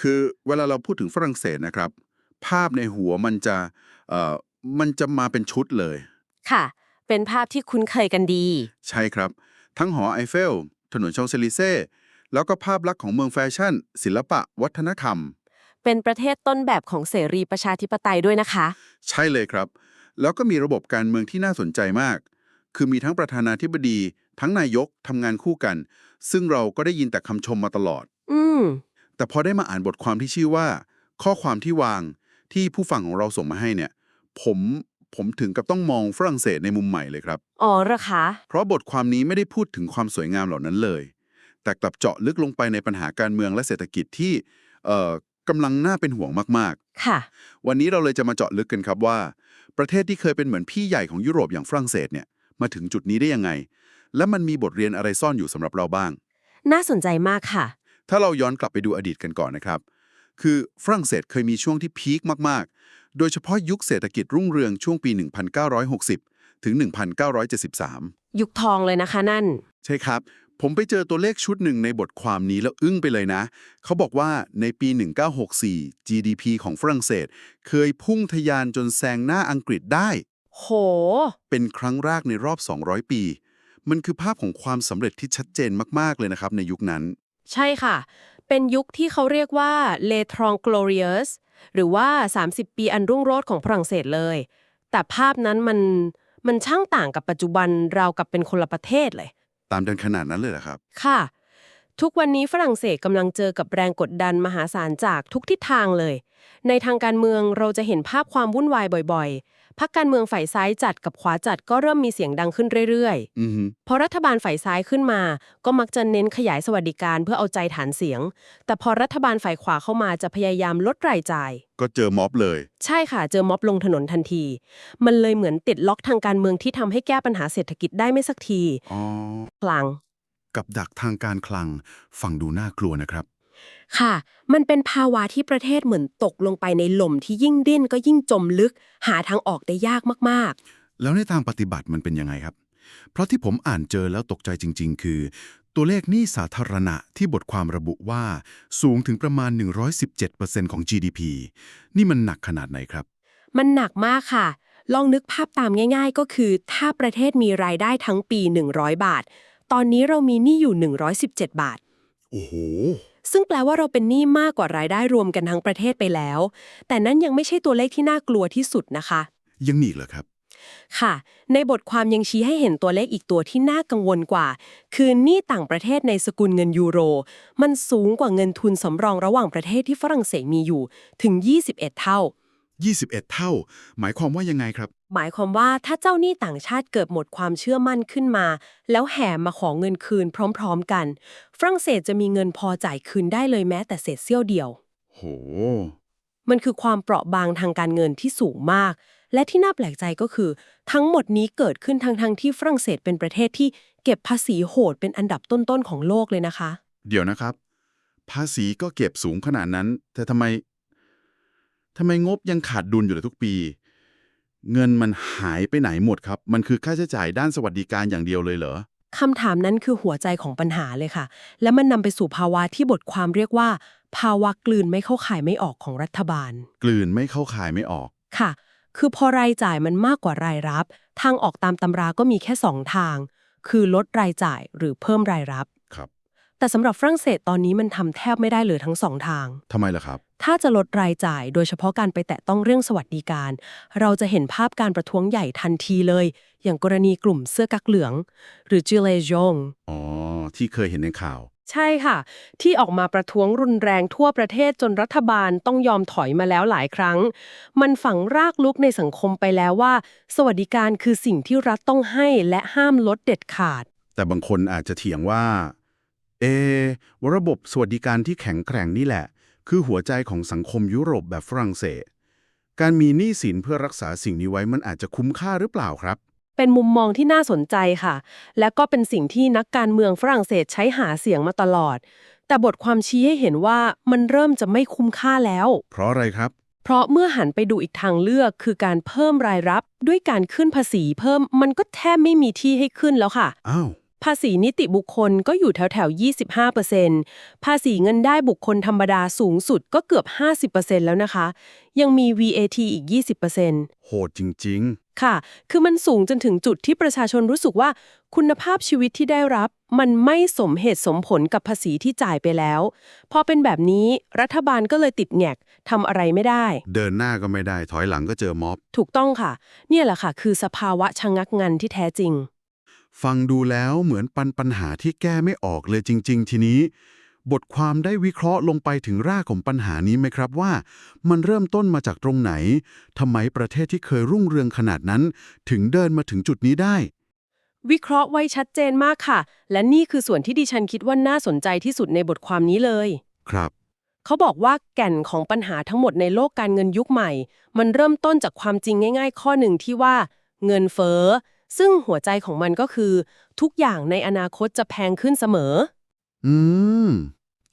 คือเวลาเราพูดถึงฝรั่งเศสนะครับ ภาพในหัวมันจะเอ่อมันจะมาเป็นชุดเลย ค่ะ เป็นภาพที่คุ้นเคยกันดี ใช่ครับ ทั้งหอไอเฟล ถนนชองเซลิเซ่แล้วก็ภาพลักษณ์ของเมืองแฟชั่น ศิลปะ วัฒนธรรม เป็นประเทศต้นแบบของเสรีประชาธิปไตยด้วยนะคะ ใช่เลยครับ แล้วก็มีระบบการเมืองที่น่าสนใจมาก คือมีทั้งประธานาธิบดี ทั้งนายกทำงานคู่กัน ซึ่งเราก็ได้ยินแต่คำชมมาตลอด อืม แต่พอได้มาอ่านบทความที่ชื่อว่า ข้อความที่วางที่ผู้ฟังของเราส่งมาให้เนี่ยผมผมถึงกับต้องมองฝรั่งเศสในมุมใหม่เลยครับ อ๋อเหรอคะ เพราะบทความนี้ไม่ได้พูดถึงความสวยงามเหล่านั้นเลย แต่กลับเจาะลึกลงไปในปัญหาการเมืองและเศรษฐกิจที่เอ่อกำลังน่าเป็นห่วงมากค่ะๆวันนี้เราเลยจะมาเจาะลึกกันครับว่า ประเทศที่เคยเป็นเหมือนพี่ใหญ่ของยุโรปอย่างฝรั่งเศสเนี่ยมาถึงจุดนี้ได้ยังไง และมันมีบทเรียนอะไรซ่อนอยู่สำหรับเราบ้าง น่าสนใจมากค่ะ ถ้าเราย้อนกลับไปดูอดีตกันก่อนนะครับ คือฝรั่งเศสเคยมีช่วงที่พีคมากๆ โดยเฉพาะยุคเศรษฐกิจรุ่งเรืองช่วงปี 1960 ถึง 1973 ยุคทองเลยนะคะนั่น ใช่ครับ ผมไปเจอตัวเลขชุดหนึ่งในบทความนี้แล้วอึ้งไปเลยนะ เขาบอกว่าในปี 1964 GDP ของฝรั่งเศส เคยพุ่งทะยานจนแซงหน้าอังกฤษได้ โห เป็นครั้งแรกในรอบ 200 ปี มันคือภาพของความสำเร็จที่ชัดเจนมากๆเลยนะครับในยุคนั้น ใช่ค่ะ เป็นยุคที่เขาเรียกว่า Les Trente Glorieux หรือว่า 30 ปีอันรุ่งโรจน์ของฝรั่งเศสเลย แต่ภาพนั้นมันมันช่างต่างกับปัจจุบันเราวกับเป็นคนละประเทศเลย ตามกันขนาดนั้นเลยเหรอครับ ค่ะ ทุกวันนี้ฝรั่งเศสกำลังเจอกับแรงกดดันมหาศาลจากทุกทิศทางเลย ในทางการเมืองเราจะเห็นภาพความวุ่นวายบ่อยๆ พรรคการเมืองฝ่ายซ้ายจัดกับขวาจัดก็เริ่มมีเสียงดังขึ้นเรื่อยอือฮึๆ พอรัฐบาลฝ่ายซ้ายขึ้นมา ก็มักจะเน้นขยายสวัสดิการเพื่อเอาใจฐานเสียง แต่พอรัฐบาลฝ่ายขวาเข้ามาจะพยายามลดรายจ่าย ก็เจอม็อบเลย ใช่ค่ะ เจอม็อบลงถนนทันที มันเลยเหมือนติดล็อกทางการเมืองที่ทำให้แก้ปัญหาเศรษฐกิจได้ไม่สักทีอ๋อกลางกับดักทางการคลัง ฟังดูน่ากลัวนะครับ ค่ะ มันเป็นภาวะที่ประเทศเหมือนตกลงไปในหล่มที่ยิ่งดิ้นก็ยิ่งจมลึก หาทางออกได้ยากมากแล้วในทางปฏิบัติมันเป็นยังไงครับ เพราะที่ผมอ่านเจอแล้วตกใจจริง ๆ คือ ตัวเลขหนี้สาธารณะที่บทความระบุว่าสูงถึงประมาณ 117%ของ GDP นี่มันหนักขนาดไหนครับๆมันหนักมากค่ะ ลองนึกภาพตามง่าย ๆ ก็คือ ถ้าประเทศมีรายได้ทั้งปี 100 บาท ตอนนี้เรามีหนี้อยู่ 117 บาท โอ้โห ซึ่งแปลว่าเราเป็นหนี้มากกว่ารายได้รวมกันทั้งประเทศไปแล้ว แต่นั่นยังไม่ใช่ตัวเลขที่น่ากลัวที่สุดนะคะ ยังมีอีกเหรอครับ ค่ะ ในบทความยังชี้ให้เห็นตัวเลขอีกตัวที่น่ากังวลกว่า คือหนี้ต่างประเทศในสกุลเงินยูโร มันสูงกว่าเงินทุนสำรองระหว่างประเทศที่ฝรั่งเศสมีอยู่ถึง 21 เท่า 21 เท่า หมายความว่ายังไงครับ หมายความว่าถ้าเจ้าหนี้ต่างชาติเกิดหมดความเชื่อมั่นขึ้นมา แล้วแห่มาขอเงินคืนพร้อมๆกัน ฝรั่งเศสจะมีเงินพอจ่ายคืนได้เลยแม้แต่เศษเสี้ยวเดียว โห มันคือความเปราะบางทางการเงินที่สูงมาก และที่น่าแปลกใจก็คือ ทั้งหมดนี้เกิดขึ้นทั้งทงๆที่ฝรั่งเศสเป็นประเทศที่เก็บภาษีโหดเป็นอันดับต้นๆของโลกเลยนะคะ เดี๋ยวนะครับ ภาษีก็เก็บสูงขนาดนั้น แต่ทำไม ทำไมงบยังขาดดุลอยู่เลยทุกปี เงินมันหายไปไหนหมดครับ มันคือค่าใช้จ่ายด้านสวัสดิการอย่างเดียวเลยเหรอ คำถามนั้นคือหัวใจของปัญหาเลยค่ะ และมันนำไปสู่ภาวะที่บทความเรียกว่า ภาวะกลืนไม่เข้าข่ายไม่ออกของรัฐบาล กลืนไม่เข้าขายไม่ออก ค่ะ คือพอรายจ่ายมันมากกว่ารายรับ ทางออกตามตำราก็มีแค่สองทาง คือลดรายจ่ายหรือเพิ่มรายรับครับ แต่สำหรับฝรั่งเศสตอนนี้มันทำแทบไม่ได้เลยทั้งสองทาง ทำไมล่ะครับ ถ้าจะลดรายจ่ายโดยเฉพาะการไปแตะต้องเรื่องสวัสดิการ เราจะเห็นภาพการประท้วงใหญ่ทันทีเลย อย่างกรณีกลุ่มเสื้อกั๊กเหลือง หรือ Gilets jaunes อ๋อ ที่เคยเห็นในข่าว ใช่ค่ะ ที่ออกมาประท้วงรุนแรงทั่วประเทศจนรัฐบาลต้องยอมถอยมาแล้วหลายครั้ง มันฝังรากลึกในสังคมไปแล้วว่า สวัสดิการคือสิ่งที่รัฐต้องให้และห้ามลดเด็ดขาด แต่บางคนอาจจะเถียงว่า เอะว่าระบบสวัสดิการที่แข็งแกร่งนี่แหละ คือหัวใจของสังคมยุโรปแบบฝรั่งเศส การมีหนี้สินเพื่อรักษาสิ่งนี้ไว้มันอาจจะคุ้มค่าหรือเปล่าครับ เป็นมุมมองที่น่าสนใจค่ะ และก็เป็นสิ่งที่นักการเมืองฝรั่งเศสใช้หาเสียงมาตลอด แต่บทความชี้ให้เห็นว่ามันเริ่มจะไม่คุ้มค่าแล้ว เพราะอะไรครับ เพราะเมื่อหันไปดูอีกทางเลือกคือการเพิ่มรายรับ ด้วยการขึ้นภาษีเพิ่มมันก็แทบไม่มีที่ให้ขึ้นแล้วค่ะอ้าว ภาษีนิติบุคคลก็อยู่แถวแถวๆ25%ภาษีเงินได้บุคคลธรรมดาสูงสุดก็เกือบ 50%แล้วนะคะ ยังมี VAT อีก 20%โหดจริงค่ะ คือมันสูงจนถึงจุดที่ประชาชนรู้สึกว่าคุณภาพชีวิตที่ได้รับ มันไม่สมเหตุสมผลกับภาษีที่จ่ายไปแล้ว พอเป็นแบบนี้รัฐบาลก็เลยติดแงกทำอะไรไม่ได้ๆเดินหน้าก็ไม่ได้ถอยหลังก็เจอม็อบ ถูกต้องค่ะ เนี่ยแหละค่ะ คือสภาวะชะงักงันที่แท้จริง ฟังดูแล้วเหมือนปันปัญหาที่แก้ไม่ออกเลยจริง ๆ ทีนี้ บทความได้วิเคราะห์ลงไปถึงรากของปัญหานี้ไหมครับว่า มันเริ่มต้นมาจากตรงไหนทำไมประเทศที่เคยรุ่งเรืองขนาดนั้น ถึงเดินมาถึงจุดนี้ได้ วิเคราะห์ไว้ชัดเจนมากค่ะ และนี่คือส่วนที่ดิฉันคิดว่าน่าสนใจที่สุดในบทความนี้เลย ครับ เขาบอกว่าแก่นของปัญหาทั้งหมดในโลกการเงินยุคใหม่ มันเริ่มต้นจากความจริงง่าย ๆ ข้อหนึ่งที่ว่า เงินเฟ้อ ซึ่งหัวใจของมันก็คือ ทุกอย่างในอนาคตจะแพงขึ้นเสมอ อืม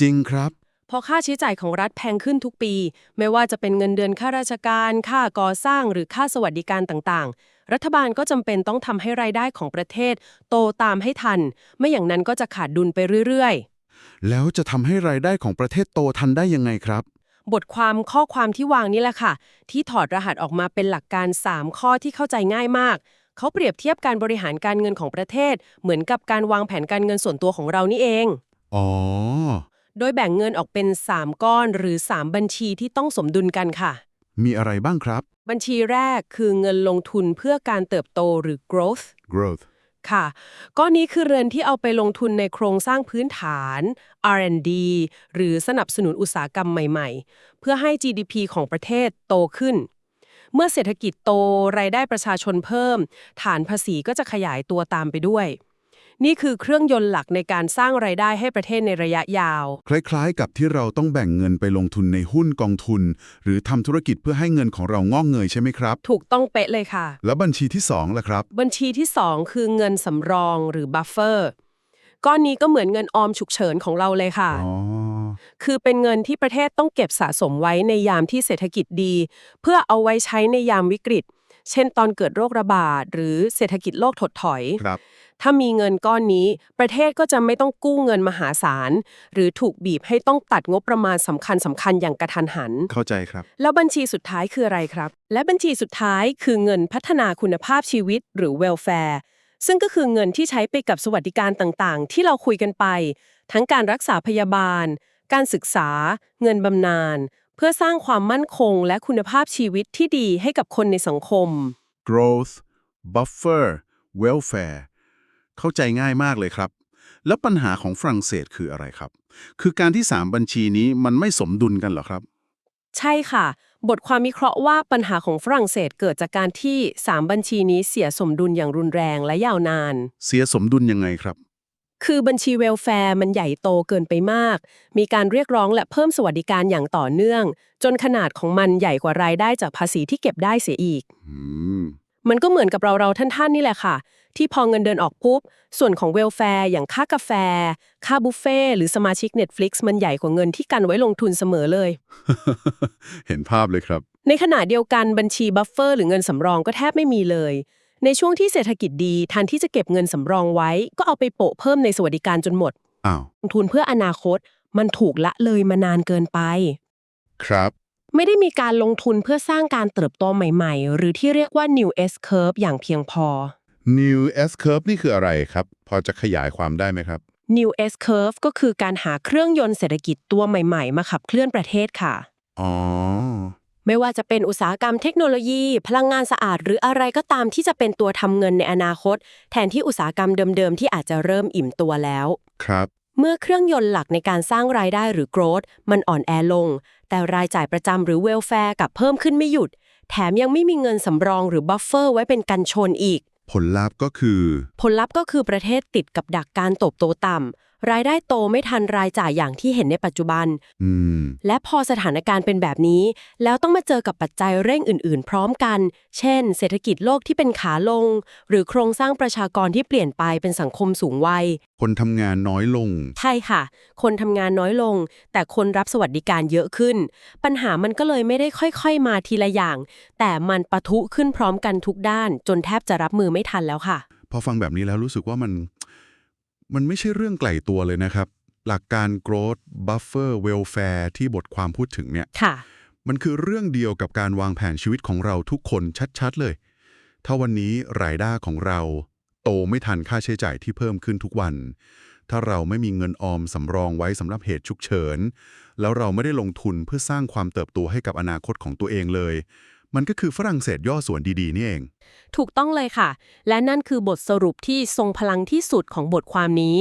จริงครับ พอค่าใช้จ่ายของรัฐแพงขึ้นทุกปี ไม่ว่าจะเป็นเงินเดือนข้าราชการ ค่าก่อสร้างหรือค่าสวัสดิการต่างๆ รัฐบาลก็จำเป็นต้องทำให้รายได้ของประเทศ โตตามให้ทัน ไม่อย่างนั้นก็จะขาดดุลไปเรื่อยๆ แล้วจะทำให้รายได้ของประเทศโตทันได้ยังไงครับ บทความข้อความที่วางนี่แหละค่ะ ที่ถอดรหัสออกมาเป็นหลักการ 3 ข้อที่เข้าใจง่ายมาก เขาเปรียบเทียบการบริหารการเงินของประเทศ เหมือนกับการวางแผนการเงินส่วนตัวของเรานี่เอง อ๋อ โดยแบ่งเงินออกเป็น 3 ก้อนหรือ 3 บัญชีที่ต้องสมดุลกันค่ะ มีอะไรบ้างครับ บัญชีแรกคือเงินลงทุนเพื่อการเติบโตหรือ growth growth ค่ะก้อนนี้คือเรือนที่เอาไปลงทุนในโครงสร้างพื้นฐาน R&D หรือสนับสนุนอุตสาหกรรมใหม่ ๆ เพื่อให้ GDP ของประเทศโตขึ้น เมื่อเศรษฐกิจโตรายได้ประชาชนเพิ่ม ฐานภาษีก็จะขยายตัวตามไปด้วย นี่คือเครื่องยนต์หลักในการสร้างรายได้ให้ประเทศในระยะยาว คล้ายๆ กับที่เราต้องแบ่งเงินไปลงทุนในหุ้นกองทุน หรือทำธุรกิจเพื่อให้เงินของเรางอกเงยใช่ไหมครับ ถูกต้องเป๊ะเลยค่ะ แล้วบัญชีที่สองล่ะครับ บัญชีที่ 2 คือเงินสำรองหรือบัฟเฟอร์ก้อนนี้ก็เหมือนเงินออมฉุกเฉินของเราเลยค่ะอ๋อ คือเป็นเงินที่ประเทศต้องเก็บสะสมไว้ในยามที่เศรษฐกิจดี เพื่อเอาไว้ใช้ในยามวิกฤต เช่นตอนเกิดโรคระบาด หรือเศรษฐกิจโลกถดถอย ครับ ถ้ามีเงินก้อนนี้ ประเทศก็จะไม่ต้องกู้เงินมหาศาล หรือถูกบีบให้ต้องตัดงบประมาณสำคัญสำคัญอย่างกระทันหัน เข้าใจครับ แล้วบัญชีสุดท้ายคืออะไรครับ และบัญชีสุดท้ายคือเงินพัฒนาคุณภาพชีวิตหรือ welfare ซึ่งก็คือเงินที่ใช้ไปกับสวัสดิการต่างๆ ที่เราคุยกันไป ทั้งการรักษาพยาบาล การศึกษา เงินบำนาญเพื่อสร้างความมั่นคงและคุณภาพชีวิตที่ดีให้กับคนในสังคม growth buffer welfare เข้าใจง่ายมากเลยครับ แล้วปัญหาของฝรั่งเศสคืออะไรครับ คือการที่ 3 บัญชีนี้มันไม่สมดุลกันเหรอครับ ใช่ค่ะ บทความวิเคราะห์ว่าปัญหาของฝรั่งเศสเกิดจากการที่ 3 บัญชีนี้เสียสมดุลอย่างรุนแรงและยาวนาน เสียสมดุลยังไงครับ คือบัญชีเวลแฟร์มันใหญ่โตเกินไปมาก มีการเรียกร้องและเพิ่มสวัสดิการอย่างต่อเนื่อง จนขนาดของมันใหญ่กว่ารายได้จากภาษีที่เก็บได้เสียอีกอืมมันก็เหมือนกับเราเราๆท่านๆนี่แหละค่ะ ที่พอเงินเดือนออกปุ๊บ ส่วนของเวลแฟร์อย่างค่ากาแฟ ค่าบุฟเฟ่ต์หรือสมาชิก Netflix มันใหญ่กว่าเงินที่กันไว้ลงทุนเสมอเลย เห็นภาพเลยครับ ในขณะเดียวกันบัญชีบัฟเฟอร์หรือเงินสำรองก็แทบไม่มีเลย ในช่วงที่เศรษฐกิจดีแทนที่จะเก็บเงินสำรองไว้ ก็เอาไปโปะเพิ่มในสวัสดิการจนหมดอ้าวลงทุนเพื่ออนาคตมันถูกละเลยมานานเกินไป ครับ ไม่ได้มีการลงทุนเพื่อสร้างการเติบโตใหม่ ๆ หรือที่เรียกว่า new S curve อย่างเพียงพอ New S curve นี่คืออะไรครับ พอจะขยายความได้ไหมครับ new S curve ก็คือการหาเครื่องยนต์เศรษฐกิจตัวใหม่ ๆ มาขับเคลื่อนประเทศค่ะ อ๋อ ไม่ว่าจะเป็นอุตสาหกรรมเทคโนโลยี พลังงานสะอาด หรืออะไรก็ตามที่จะเป็นตัวทำเงินในอนาคต แทนที่อุตสาหกรรมเดิมๆ ที่อาจจะเริ่มอิ่มตัวแล้ว ครับ เมื่อเครื่องยนต์หลักในการสร้างรายได้หรือ growth มันอ่อนแอลง แต่รายจ่ายประจำหรือ welfare กลับเพิ่มขึ้นไม่หยุด แถมยังไม่มีเงินสำรองหรือ buffer ไว้เป็นกันชนอีก ผลลัพธ์ก็คือ ผลลัพธ์ก็คือประเทศติดกับดักการเติบโตต่ำรายได้โตไม่ทันรายจ่ายอย่างที่เห็นในปัจจุบัน อืม และพอสถานการณ์เป็นแบบนี้ แล้วต้องมาเจอกับปัจจัยเร่งอื่นๆ พร้อมกัน เช่น เศรษฐกิจโลกที่เป็นขาลง หรือโครงสร้างประชากรที่เปลี่ยนไปเป็นสังคมสูงวัย คนทำงานน้อยลง ใช่ค่ะ คนทำงานน้อยลง แต่คนรับสวัสดิการเยอะขึ้น ปัญหามันก็เลยไม่ได้ค่อยๆ มาทีละอย่าง แต่มันปะทุขึ้นพร้อมกันทุกด้าน จนแทบจะรับมือไม่ทันแล้วค่ะ พอฟังแบบนี้แล้วรู้สึกว่ามัน มันไม่ใช่เรื่องไกลตัวเลยนะครับ หลักการ growth buffer welfare ที่บทความพูดถึงเนี่ยค่ะมันคือเรื่องเดียวกับการวางแผนชีวิตของเราทุกคนชัดๆเลย ถ้าวันนี้รายได้ของเรา โตไม่ทันค่าใช้จ่ายที่เพิ่มขึ้นทุกวัน ถ้าเราไม่มีเงินออมสำรองไว้สำหรับเหตุฉุกเฉิน แล้วเราไม่ได้ลงทุนเพื่อสร้างความเติบโตให้กับอนาคตของตัวเองเลย มันก็คือฝรั่งเศสย่อส่วนดีๆ นี่เอง ถูกต้องเลยค่ะ และนั่นคือบทสรุปที่ทรงพลังที่สุดของบทความนี้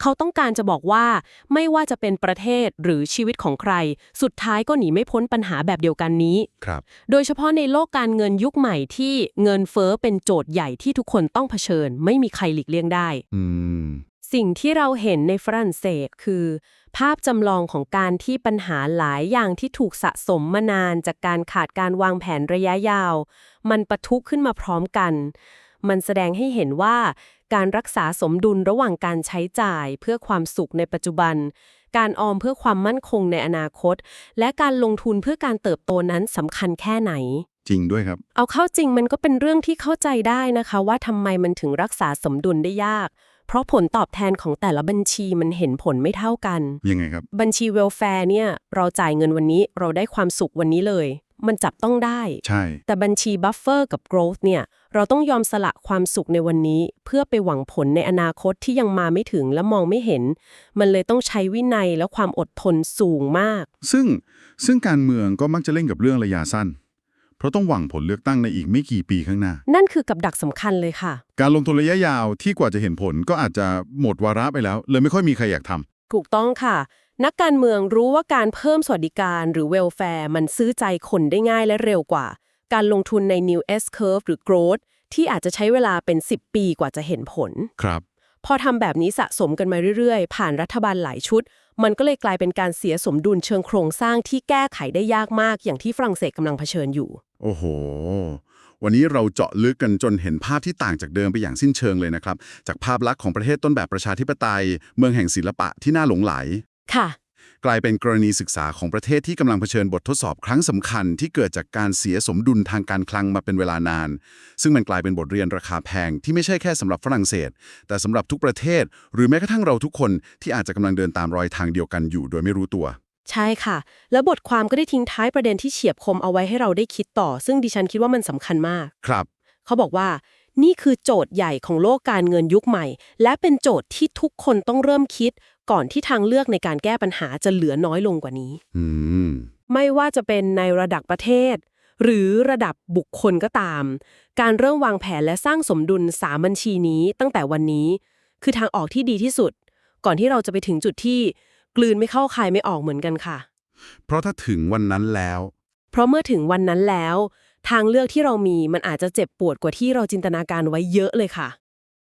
เขาต้องการจะบอกว่า ไม่ว่าจะเป็นประเทศหรือชีวิตของใคร สุดท้ายก็หนีไม่พ้นปัญหาแบบเดียวกันนี้ ครับ โดยเฉพาะในโลกการเงินยุคใหม่ที่เงินเฟ้อเป็นโจทย์ใหญ่ที่ทุกคนต้องเผชิญ ไม่มีใครหลีกเลี่ยงได้ อืม สิ่งที่เราเห็นในฝรั่งเศสคือ ภาพจำลองของการที่ปัญหาหลายอย่างที่ถูกสะสมมานานจากการขาดการวางแผนระยะยาว มันปะทุขึ้นมาพร้อมกัน มันแสดงให้เห็นว่า การรักษาสมดุลระหว่างการใช้จ่ายเพื่อความสุขในปัจจุบัน การออมเพื่อความมั่นคงในอนาคต และการลงทุนเพื่อการเติบโตนั้นสำคัญแค่ไหนจริงด้วยครับ เอาเข้าจริงมันก็เป็นเรื่องที่เข้าใจได้นะคะ ว่าทำไมมันถึงรักษาสมดุลได้ยาก เพราะผลตอบแทนของแต่ละบัญชีมันเห็นผลไม่เท่ากัน ยังไงครับ บัญชีเวลแฟร์เนี่ย เราจ่ายเงินวันนี้เราได้ความสุขวันนี้เลย มันจับต้องได้ ใช่ แต่บัญชีบัฟเฟอร์กับ growth เนี่ย เราต้องยอมสละความสุขในวันนี้ เพื่อไปหวังผลในอนาคตที่ยังมาไม่ถึงและมองไม่เห็น มันเลยต้องใช้วินัยและความอดทนสูงมาก ซึ่งซึ่งการเมืองก็มักจะเล่นกับเรื่องระยะสั้น เพราะต้องหวังผลเลือกตั้งในอีกไม่กี่ปีข้างหน้า นั่นคือกับดักสำคัญเลยค่ะ การลงทุนระยะยาวที่กว่าจะเห็นผลก็อาจจะหมดวาระไปแล้ว เลยไม่ค่อยมีใครอยากทำถูกต้องค่ะ นักการเมืองรู้ว่าการเพิ่มสวัสดิการหรือเวลแฟร์มันซื้อใจคนได้ง่ายและเร็วกว่า การลงทุนใน New S Curve หรือ Growth ที่อาจจะใช้เวลาเป็น 10 ปีกว่าจะเห็นผล ครับ พอทำแบบนี้สะสมกันมาเรื่อย ๆ ผ่านรัฐบาลหลายชุด มันก็เลยกลายเป็นการเสียสมดุลเชิงโครงสร้างที่แก้ไขได้ยากมากอย่างที่ฝรั่งเศสกำลังเผชิญอยู่ โอ้โห วันนี้เราเจาะลึกกันจนเห็นภาพที่ต่างจากเดิมไปอย่างสิ้นเชิงเลยนะครับ จากภาพลักษณ์ของประเทศต้นแบบประชาธิปไตย เมืองแห่งศิลปะที่น่าหลงไหล ค่ะ กลายเป็นกรณีศึกษาของประเทศที่กำลังเผชิญบททดสอบครั้งสำคัญ ที่เกิดจากการเสียสมดุลทางการคลังมาเป็นเวลานาน ซึ่งมันกลายเป็นบทเรียนราคาแพงที่ไม่ใช่แค่สำหรับฝรั่งเศส แต่สำหรับทุกประเทศ หรือแม้กระทั่งเราทุกคนที่อาจจะกำลังเดินตามรอยทางเดียวกันอยู่ โดยไม่รู้ตัว ใช่ค่ะ แล้วบทความก็ได้ทิ้งท้ายประเด็นที่เฉียบคมเอาไว้ให้เราได้คิดต่อ ซึ่งดิฉันคิดว่ามันสำคัญมาก ครับ เขาบอกว่า นี่คือโจทย์ใหญ่ของโลกการเงินยุคใหม่ และเป็นโจทย์ที่ทุกคนต้องเริ่มคิด ก่อนที่ทางเลือกในการแก้ปัญหาจะเหลือน้อยลงกว่านี้ อืม ไม่ว่าจะเป็นในระดับประเทศ หรือระดับบุคคลก็ตาม การเริ่มวางแผนและสร้างสมดุลสามบัญชีนี้ตั้งแต่วันนี้ คือทางออกที่ดีที่สุด ก่อนที่เราจะไปถึงจุดที่ กลืนไม่เข้าคายไม่ออกเหมือนกันค่ะ เพราะถ้าถึงวันนั้นแล้ว เพราะเมื่อถึงวันนั้นแล้ว ทางเลือกที่เรามีมันอาจจะเจ็บปวดกว่าที่เราจินตนาการไว้เยอะเลยค่ะ